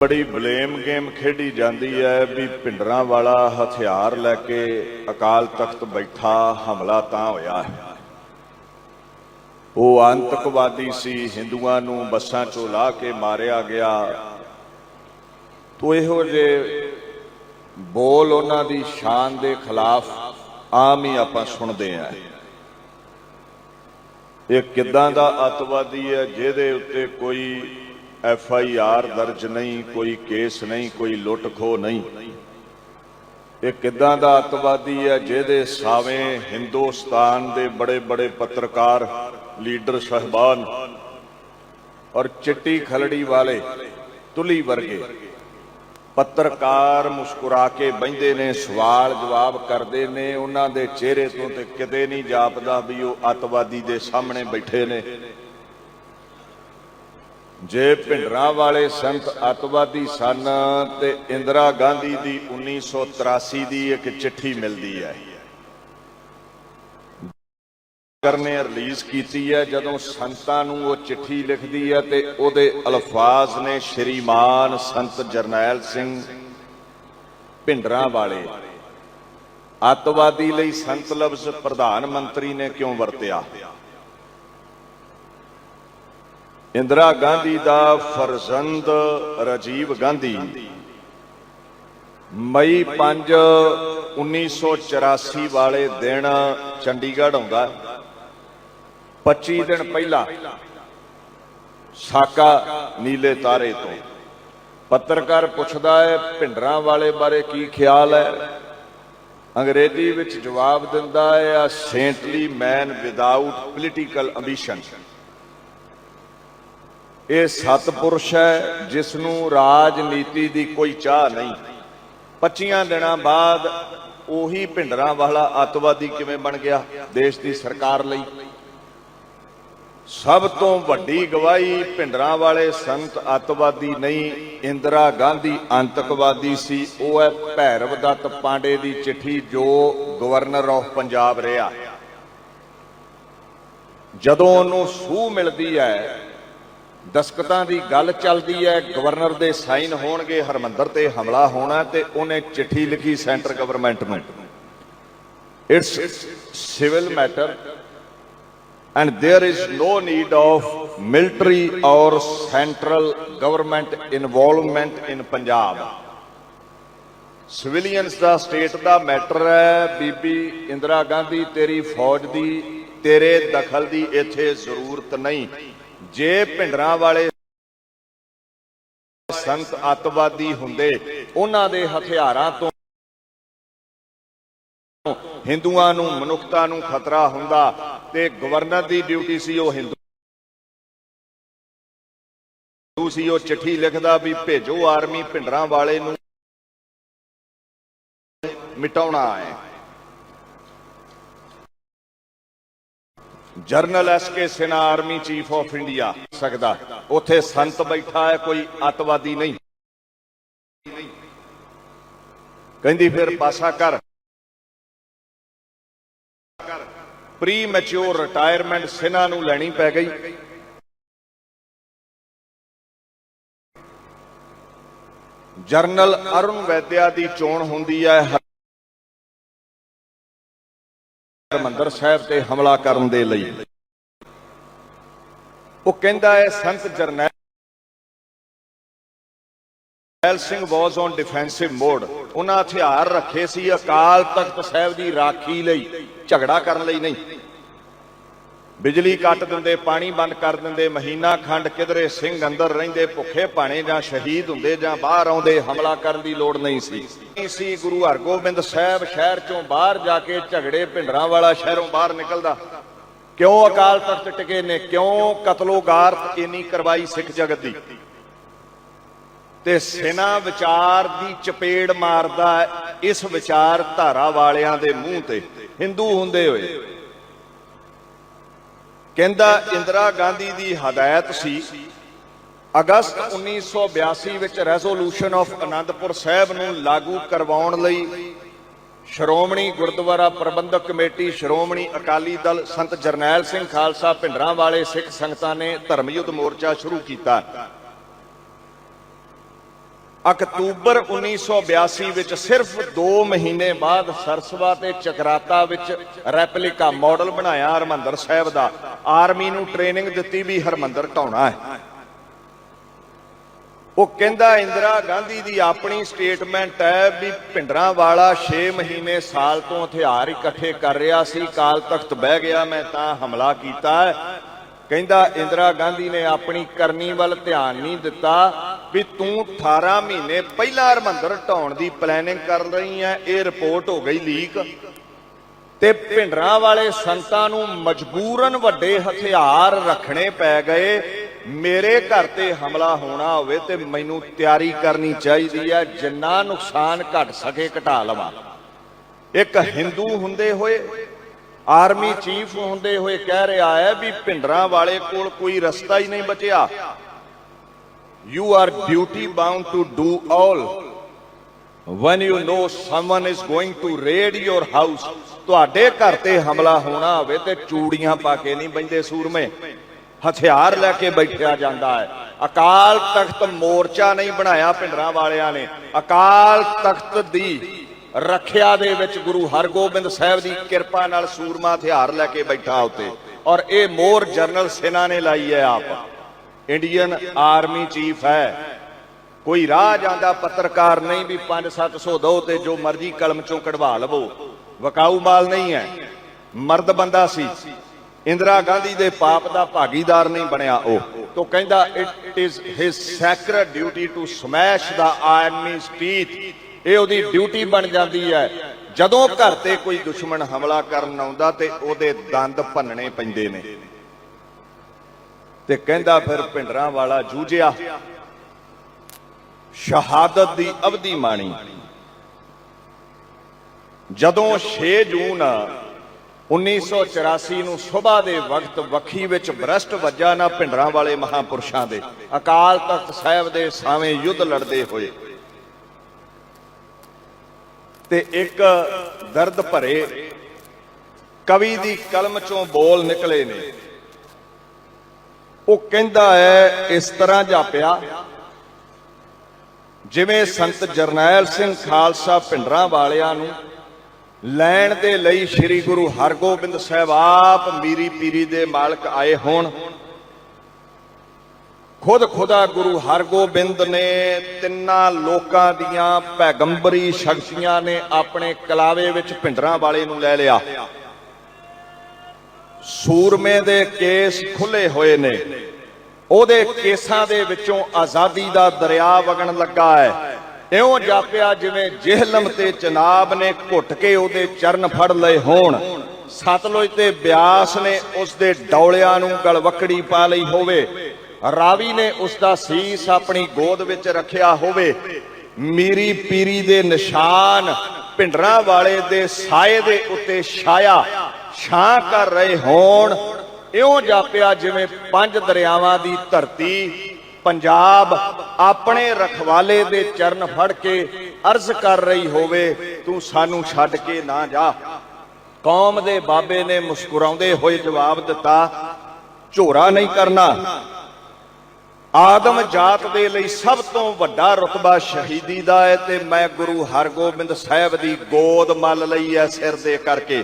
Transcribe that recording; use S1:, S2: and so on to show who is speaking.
S1: ਬੜੀ blame game ਖੇਡੀ ਜਾਂਦੀ ਹੈ ਵੀ ਪਿੰਡਰਾਂ ਵਾਲਾ ਹਥਿਆਰ ਲੈ ਕੇ ਅਕਾਲ ਤਖਤ ਬੈਠਾ ਹਮਲਾ ਤਾਂ ਹੋਇਆ ਹੈ। ਉਹ ਆਤੰਕਵਾਦੀ ਸੀ, ਹਿੰਦੂਆਂ ਨੂੰ ਬੱਸਾਂ ਚੋਂ ਲਾ ਕੇ ਮਾਰਿਆ ਗਿਆ। ਤੋ ਇਹੋ ਜਿਹੇ ਬੋਲ ਉਹਨਾਂ ਦੀ ਸ਼ਾਨ ਦੇ ਖਿਲਾਫ ਆਮ ਹੀ ਆਪਾਂ ਸੁਣਦੇ ਆਂ ਇਹ ਕਿੱਦਾਂ ਦਾ ਅਤਵਾਦੀ ਹੈ, ਜਿਹਦੇ ਉੱਤੇ ਕੋਈ ਐਫ ਆਈ ਆਰ ਦਰਜ ਨਹੀਂ, ਕੋਈ ਕੇਸ ਨਹੀਂ, ਕੋਈ ਲੁੱਟ ਖੋ ਨਹੀਂ। ਇਹ ਕਿੱਦਾਂ ਦਾ ਅਤਵਾਦੀ ਹੈ ਜਿਹਦੇ ਸਾਵੇਂ ਹਿੰਦੁਸਤਾਨ ਦੇ ਬੜੇ ਬੜੇ ਪੱਤਰਕਾਰ, ਲੀਡਰ ਸਹਿਬਾਨ ਔਰ ਚਿੱਟੀ ਖਲੜੀ ਵਾਲੇ ਤੁਲੀ ਵਰਗੇ ਪੱਤਰਕਾਰ ਮੁਸਕਰਾ ਕੇ ਬੈੰਦੇ ਨੇ, ਸਵਾਲ ਜਵਾਬ ਕਰਦੇ ਨੇ, ਉਹਨਾਂ ਦੇ ਚਿਹਰੇ ਤੋਂ ਤੇ ਕਿਤੇ ਨਹੀਂ ਜਾਪਦਾ ਵੀ ਉਹ ਅਤਵਾਦੀ ਦੇ ਸਾਹਮਣੇ ਬੈਠੇ ਨੇ। ਜੇ ਭਿੰਡਰਾਂ ਵਾਲੇ ਸੰਤ ਅਤਵਾਦੀ ਸਨ, ਤੇ ਇੰਦਰਾ ਗਾਂਧੀ ਦੀ 1983 ਦੀ ਇੱਕ ਚਿੱਠੀ ਮਿਲਦੀ ਹੈ। ਕਰਨੇ ਰਿਲੀਜ਼ ਕੀਤੀ ਹੈ, ਜਦੋਂ ਸੰਤਾਂ ਨੂੰ ਉਹ ਚਿੱਠੀ ਲਿਖਦੀ ਹੈ ਤੇ ਉਹਦੇ ਅਲਫਾਜ਼ ਨੇ ਸ਼੍ਰੀਮਾਨ ਸੰਤ ਜਰਨੈਲ ਸਿੰਘ ਭਿੰਡਰਾਂ ਵਾਲੇ। ਅੱਤਵਾਦੀ ਲਈ ਸੰਤ ਲਫ਼ਜ਼ ਪ੍ਰਧਾਨ ਮੰਤਰੀ ਨੇ ਕਿਉਂ ਵਰਤਿਆ? ਇੰਦਰਾ ਗਾਂਧੀ ਦਾ ਫਰਜ਼ੰਦ ਰਾਜੀਵ ਗਾਂਧੀ। ਮਈ 5 1984 ਵਾਲੇ ਦਿਨ ਚੰਡੀਗੜ੍ਹ ਆਉਂਦਾ। 25 ਦਿਨ ਪਹਿਲਾਂ ਸਾਕਾ ਨੀਲੇ ਤਾਰੇ ਤੋਂ। ਪੱਤਰਕਾਰ ਪੁੱਛਦਾ ਹੈ, ਭਿੰਡਰਾਂ ਵਾਲੇ ਬਾਰੇ ਕੀ ਖਿਆਲ ਹੈ? ਅੰਗਰੇਜ਼ੀ ਵਿੱਚ ਜਵਾਬ ਦਿੰਦਾ ਹੈ a saintly man without political ambition ਇਹ ਸਤਪੁਰਸ਼ ਹੈ ਜਿਸ ਨੂੰ ਰਾਜਨੀਤੀ ਦੀ ਕੋਈ ਚਾਹ ਨਹੀਂ। 25 ਦਿਨਾਂ ਬਾਅਦ ਉਹੀ ਭਿੰਡਰਾਂ ਵਾਲਾ ਅੱਤਵਾਦੀ ਕਿਵੇਂ ਬਣ ਗਿਆ ਦੇਸ਼ ਦੀ ਸਰਕਾਰ ਲਈ? ਸਭ ਤੋਂ ਵੱਡੀ ਗਵਾਹੀ ਭਿੰਡਰਾਂ ਵਾਲੇ ਸੰਤ ਅੱਤਵਾਦੀ ਨਹੀਂ, ਇੰਦਰਾ ਗਾਂਧੀ ਅੰਤਕਵਾਦੀ ਸੀ। ਉਹ ਹੈ ਭੈਰਵ ਦੱਤ ਪਾਂਡੇ ਦੀ ਚਿੱਠੀ ਜੋ ਗਵਰਨਰ ਆਫ ਪੰਜਾਬ ਰਿਹਾ। ਜਦੋਂ ਉਹਨੂੰ ਸੂਹ ਮਿਲਦੀ ਹੈ ਦਸਕਤਾਂ ਦੀ ਗੱਲ ਚੱਲਦੀ ਹੈ, ਗਵਰਨਰ ਦੇ ਸਾਈਨ ਹੋਣਗੇ, ਹਰਮੰਦਰ ਤੇ ਹਮਲਾ ਹੋਣਾ ਤੇ ਉਹਨੇ ਚਿੱਠੀ ਲਿਖੀ ਸੈਂਟਰ ਗਵਰਨਮੈਂਟ ਨੂੰ। It's civil matter and there is no need of military or central government involvement in Punjab civilians the state ਦਾ ਮੈਟਰ ਹੈ, ਬੀਬੀ ਇੰਦਰਾ ਗਾਂਧੀ ਤੇਰੀ ਫੌਜ ਦੀ, ਤੇਰੇ ਦਖਲ ਦੀ ਇੱਥੇ ਜ਼ਰੂਰਤ ਨਹੀਂ। ਜੇ ਭਿੰਡਰਾਂ ਵਾਲੇ ਸੰਤ ਅੱਤਵਾਦੀ ਹੁੰਦੇ, ਉਹਨਾਂ ਦੇ ਹਥਿਆਰਾਂ ਤੋਂ ਹਿੰਦੂਆਂ ਨੂੰ, ਮਨੁੱਖਤਾ ਨੂੰ ਖਤਰਾ ਹੁੰਦਾ ਤੇ ਗਵਰਨਰ ਦੀ ਡਿਊਟੀ ਸੀ ਉਹ ਹਿੰਦੂ ਸੀ, ਉਹ ਚਿੱਠੀ ਲਿਖਦਾ ਵੀ ਭੇਜੋ ਆਰਮੀ ਭਿੰਡਰਾਂ ਵਾਲੇ ਨੂੰ ਮਿਟਾਉਣਾ ਹੈ। General S K Sinha army chief of India, ਸਕਦਾ। ਉੱਥੇ ਸੰਤ ਬੈਠਾ ਹੈ, ਕੋਈ ਅੱਤਵਾਦੀ ਨਹੀਂ। ਕਹਿੰਦੀ ਫਿਰ ਪਾਸਾ ਕਰ। ਪ੍ਰੀ ਮੈਚੁਰ ਰਿਟਾਇਰਮੈਂਟ ਸਿਨਾ ਨੂੰ ਲੈਣੀ ਪੈ ਗਈ। ਜਰਨਲ ਅਰੁਣ ਵੈਦਿਆ ਦੀ ਚੋਣ ਹੁੰਦੀ ਹੈ ਹਰਮੰਦਰ ਸਾਹਿਬ ਤੇ ਹਮਲਾ ਕਰਨ ਦੇ ਲਈ। ਉਹ ਕਹਿੰਦਾ ਹੈ, Sant Jarnail Singh was on defensive mode. ਉਹਨਾਂ ਹਥਿਆਰ ਰੱਖੇ ਸੀ ਅਕਾਲ ਤਖਤ ਸਾਹਿਬ ਦੀ ਰਾਖੀ ਲਈ। ਝਗੜਾ ਕਰਨ ਲਈ ਨਹੀਂ। ਬਿਜਲੀ ਕੱਟ ਦਿੰਦੇ, ਪਾਣੀ ਬੰਦ ਕਰ ਦਿੰਦੇ, ਮਹੀਨਾ ਖੰਡ ਕਿਧਰੇ ਸਿੰਘ ਅੰਦਰ ਰਹਿੰਦੇ, ਭੁੱਖੇ ਭਾਣੇ ਜਾਂ ਸ਼ਹੀਦ ਹੁੰਦੇ ਜਾਂ ਬਾਹਰ ਆਉਂਦੇ, ਹਮਲਾ ਕਰਨ ਦੀ ਲੋੜ ਨਹੀਂ ਸੀ। ਸੀ ਗੁਰੂ ਹਰਗੋਬਿੰਦ ਸਾਹਿਬ ਸ਼ਹਿਰ ਚੋਂ ਬਾਹਰ ਜਾ ਕੇ ਝਗੜੇ ਭਿੰਡਰਾਂ ਵਾਲਾ ਸ਼ਹਿਰੋਂ ਬਾਹਰ ਨਿਕਲਦਾ। ਕਿਉਂ ਅਕਾਲ ਤਖਤ ਟਿਕੇ ਨੇ? ਕਿਉਂ ਕਤਲੋਗਾਰਤ ਇੰਨੀ ਕਰਵਾਈ ਸਿੱਖ ਜਗਤ ਦੀ? ਤੇ ਸਿਨਾ ਵਿਚਾਰ ਦੀ ਚਪੇੜ ਮਾਰਦਾ ਇਸ ਵਿਚਾਰ ਧਾਰਾ ਵਾਲਿਆਂ ਦੇ ਮੂੰਹ ਤੇ। ਹਿੰਦੂ ਹੁੰਦੇ ਹੋਏ। ਕਹਿੰਦਾ ਇੰਦਰਾ ਗਾਂਧੀ ਦੀ ਹਦਾਇਤ ਸੀ, ਅਗਸਤ 1982 ਵਿੱਚ ਰੈਜ਼ੋਲੂਸ਼ਨ ਆਫ ਅਨੰਦਪੁਰ ਸਾਹਿਬ ਨੂੰ ਲਾਗੂ ਕਰਵਾਉਣ ਲਈ ਸ਼੍ਰੋਮਣੀ ਗੁਰਦੁਆਰਾ ਪ੍ਰਬੰਧਕ ਕਮੇਟੀ ਸ਼੍ਰੋਮਣੀ ਅਕਾਲੀ ਦਲ ਸੰਤ ਜਰਨੈਲ ਸਿੰਘ ਖਾਲਸਾ ਭਿੰਡਰਾਂ ਵਾਲੇ ਸਿੱਖ ਸੰਗਤਾਂ ਨੇ ਧਰਮ ਯੁੱਧ ਮੋਰਚਾ ਸ਼ੁਰੂ ਕੀਤਾ। ਅਕਤੂਬਰ 1982 ਵਿੱਚ ਸਿਰਫ 2 ਮਹੀਨੇ ਬਾਅਦ ਸਰਸਵਾ ਤੇ ਚਕਰਾਤਾ ਵਿੱਚ ਰੈਪਲੀਕਾ ਮਾਡਲ ਬਣਾਇਆ ਹਰਮੰਦਰ ਸਾਹਿਬ ਦਾ। ਆਰਮੀ ਨੂੰ ਟ੍ਰੇਨਿੰਗ ਦਿੱਤੀ ਵੀ ਹਰਮੰਦਰ ਢਾਉਣਾ ਹੈ। ਉਹ ਕਹਿੰਦਾ, ਇੰਦਰਾ ਗਾਂਧੀ ਦੀ ਆਪਣੀ ਸਟੇਟਮੈਂਟ ਹੈ ਵੀ ਭਿੰਡਰਾਂ ਵਾਲਾ 6 ਮਹੀਨੇ ਸਾਲ ਤੋਂ ਹਥਿਆਰ ਇਕੱਠੇ ਕਰ ਰਿਹਾ ਸੀ, ਕਾਲ ਤਖਤ ਬਹਿ ਗਿਆ, ਮੈਂ ਤਾਂ ਹਮਲਾ ਕੀਤਾ ਕਹਿੰਦਾ, ਇੰਦਰਾ ਗਾਂਧੀ ਨੇ ਆਪਣੀ ਕਰਨੀ ਵੱਲ ਧਿਆਨ ਨਹੀਂ ਦਿੱਤਾ ਵੀ ਤੂੰ 18 ਮਹੀਨੇ ਪਹਿਲਾਂ ਹਰਮੰਦਰ ਢਾਉਣ ਦੀ ਪਲੈਨਿੰਗ ਕਰ ਰਹੀ ਹੈ ਇਹ ਰਿਪੋਰਟ ਹੋ ਗਈ ਲੀਕ ਤੇ ਭਿੰਡਰਾਂ ਵਾਲੇ ਸੰਤਾਂ ਨੂੰ ਮਜਬੂਰਨ ਵੱਡੇ ਹਥਿਆਰ ਰੱਖਣੇ ਪੈ ਗਏ। ਮੇਰੇ ਘਰ ਤੇ ਹਮਲਾ ਹੋਣਾ ਹੋਵੇ ਤੇ ਮੈਨੂੰ ਤਿਆਰੀ ਕਰਨੀ ਚਾਹੀਦੀ ਹੈ ਜਿੰਨਾ ਨੁਕਸਾਨ ਘਟ ਸਕੇ ਘਟਾ ਲਵਾਂ। ਇੱਕ ਹਿੰਦੂ ਹੁੰਦੇ ਹੋਏ ਆਰਮੀ ਚੀਫ ਹੁੰਦੇ ਹੋਏ ਕਹਿ ਰਿਹਾ ਹੈ ਵੀ ਭਿੰਡਰਾਂ ਵਾਲੇ ਕੋਲ ਕੋਈ ਰਸਤਾ ਹੀ ਨਹੀਂ ਬਚਿਆ। You are duty bound to do all when you know someone is going to raid your house, ਤੁਹਾਡੇ ਘਰ ਤੇ ਹਮਲਾ ਹੋਣਾ ਹੋਵੇ ਤੇ ਚੂੜੀਆਂ ਪਾ ਕੇ ਨਹੀਂ ਬੈੰਦੇ ਸੂਰਮੇ। ਹਥਿਆਰ ਲੈ ਕੇ ਬੈਠਿਆ ਜਾਂਦਾ ਹੈ। ਅਕਾਲ ਤਖਤ ਮੋਰਚਾ ਨਹੀਂ ਬਣਾਇਆ ਭਿੰਡਰਾਂ ਵਾਲਿਆਂ ਨੇ। ਅਕਾਲ ਤਖਤ ਦੀ ਰੱਖਿਆ ਦੇ ਵਿੱਚ ਗੁਰੂ ਹਰਗੋਬਿੰਦ ਸਾਹਿਬ ਦੀ ਕਿਰਪਾ ਨਾਲ ਸੂਰਮਾ ਹਥਿਆਰ ਲੈ ਕੇ ਬੈਠਾ ਉੱਤੇ। ਔਰ ਇਹ ਮੋਰ ਜਨਰਲ ਸੈਨਾ ਨੇ ਲਾਈ ਹੈ ਆਪ। ਇੰਡੀਅਨ ਆਰਮੀ ਚੀਫ ਹੈ। ਕੋਈ ਰਾਹ ਜਾਂਦਾ ਪੱਤਰਕਾਰ ਨਹੀਂ ਵੀ 5-700 ਦੋ ਤੇ ਜੋ ਮਰਜ਼ੀ ਕਲਮ ਚੋਂ ਕਢਵਾ ਲਵੋ। ਵਕਾਊ ਮਾਲ ਨਹੀਂ ਹੈ। ਮਰਦ ਬੰਦਾ ਸੀ। ਇੰਦਰਾ ਗਾਂਧੀ ਦੇ ਪਾਪ ਦਾ ਭਾਗੀਦਾਰ ਨਹੀਂ ਬਣਿਆ ਉਹ। ਤੋਂ ਕਹਿੰਦਾ it is his sacred duty to smash the army ਸਟੀਥ ਇਹ ਉਹਦੀ ਡਿਊਟੀ ਬਣ ਜਾਂਦੀ ਹੈ। ਜਦੋਂ ਘਰ ਤੇ ਕੋਈ ਦੁਸ਼ਮਣ ਹਮਲਾ ਕਰਨ ਆਉਂਦਾ ਤੇ ਉਹਦੇ ਦੰਦ ਭੰਨਣੇ ਪੈਂਦੇ ਨੇ। ਤੇ ਕਹਿੰਦਾ ਫਿਰ ਭਿੰਡਰਾਂ ਵਾਲਾ, ਜੂਝਿਆ, ਸ਼ਹਾਦਤ ਦੀ ਅਵਧੀ ਮਾਣੀ। ਜਦੋਂ 6 ਜੂਨ 1984 ਨੂੰ ਸਵੇਰ ਦੇ ਵਕਤ ਵੱਖੀ ਵਿੱਚ ਬ੍ਰਸ਼ਟ ਵੱਜਾ ਨਾ ਭਿੰਡਰਾਂ ਵਾਲੇ ਮਹਾਪੁਰਸ਼ਾਂ ਦੇ। ਅਕਾਲ ਤਖਤ ਸਾਹਿਬ ਦੇ ਸਾਵੇਂ ਯੁੱਧ ਲੜਦੇ ਹੋਏ ਤੇ ਇੱਕ ਦਰਦ ਭਰੇ ਕਵੀ ਦੀ ਕਲਮ ਚੋਂ ਬੋਲ ਨਿਕਲੇ ਨੇ। ਉਹ ਕਹਿੰਦਾ ਹੈ, ਇਸ ਤਰ੍ਹਾਂ ਜਾਪਿਆ, ਜਿਵੇਂ ਸੰਤ ਜਰਨੈਲ ਸਿੰਘ ਖਾਲਸਾ ਭਿੰਡਰਾਂ ਵਾਲਿਆਂ ਨੂੰ ਲੈਣ ਦੇ ਲਈ ਸ੍ਰੀ ਗੁਰੂ ਹਰਗੋਬਿੰਦ ਸਾਹਿਬ ਆਪ ਮੀਰੀ ਪੀਰੀ ਦੇ ਮਾਲਕ ਆਏ ਹੋਣ। ਖੁਦ ਖੁਦਾ ਗੁਰੂ ਹਰਗੋਬਿੰਦ ਨੇ ਤਿੰਨਾਂ ਲੋਕਾਂ ਦੀਆਂ ਪੈਗੰਬਰੀ ਸ਼ਕਤੀਆਂ ਨੇ ਆਪਣੇ ਕਲਾਵੇ ਵਿੱਚ ਭਿੰਡਰਾਂ ਵਾਲੇ ਨੂੰ ਲੈ ਲਿਆ। ਸੂਰਮੇ ਦੇ ਕੇਸ ਖੁੱਲੇ ਹੋਏ ਨੇ। ਉਹਦੇ ਕੇਸਾਂ ਦੇ ਵਿੱਚੋਂ ਆਜ਼ਾਦੀ ਦਾ ਦਰਿਆ ਵਗਣ ਲੱਗਾ ਹੈ। ਇਉਂ ਜਾਪਿਆ ਜਿਵੇਂ ਜਿਹਲਮ ਤੇ ਚਨਾਬ ਨੇ ਘੁੱਟ ਕੇ ਉਹਦੇ ਚਰਨ ਫੜ ਲਏ ਹੋਣ। ਸਤਲੁਜ ਤੇ ਬਿਆਸ ਨੇ ਉਸ ਦੇ ਡੌਲਿਆਂ ਨੂੰ ਗਲਵਕੜੀ ਪਾ ਲਈ ਹੋਵੇ। ਰਾਵੀ ਨੇ ਉਸ ਦਾ ਸੀਸ ਆਪਣੀ ਗੋਦ ਵਿੱਚ ਰੱਖਿਆ ਹੋਵੇ। ਮੀਰੀ ਪੀਰੀ ਦੇ ਨਿਸ਼ਾਨ ਭਿੰਡਰਾਂ ਵਾਲੇ ਦੇ ਸਾਏ ਦੇ ਉੱਤੇ ਛਾਇਆ। ਛਾਂ ਕਰ ਰਹੇ ਹੋਣ। ਇਉਂ ਜਾਪਿਆ ਜਿਵੇਂ ਪੰਜ ਦਰਿਆਵਾਂ ਦੀ ਧਰਤੀ। ਪੰਜਾਬ ਆਪਣੇ ਰਖਵਾਲੇ ਦੇ ਚਰਨ ਫੜ ਕੇ ਅਰਜ਼ ਕਰ ਰਹੀ ਹੋਵੇ, ਤੂੰ ਸਾਨੂੰ ਛੱਡ ਕੇ ਨਾ ਜਾ। ਕੌਮ ਦੇ ਬਾਬੇ ਨੇ ਮੁਸਕਰਾਉਂਦੇ ਹੋਏ ਜਵਾਬ ਦਿੱਤਾ, ਝੋਰਾ ਨਹੀਂ ਕਰਨਾ। ਆਦਮ ਜਾਤ ਦੇ ਲਈ ਸਭ ਤੋਂ ਵੱਡਾ ਰਤਬਾ ਸ਼ਹੀਦੀ ਦਾ ਹੈ ਤੇ ਮੈਂ ਗੁਰੂ ਹਰਗੋਬਿੰਦ ਸਾਹਿਬ ਦੀ ਗੋਦ ਮੱਲ ਲਈ ਹੈ ਸਿਰ ਦੇ ਕਰਕੇ।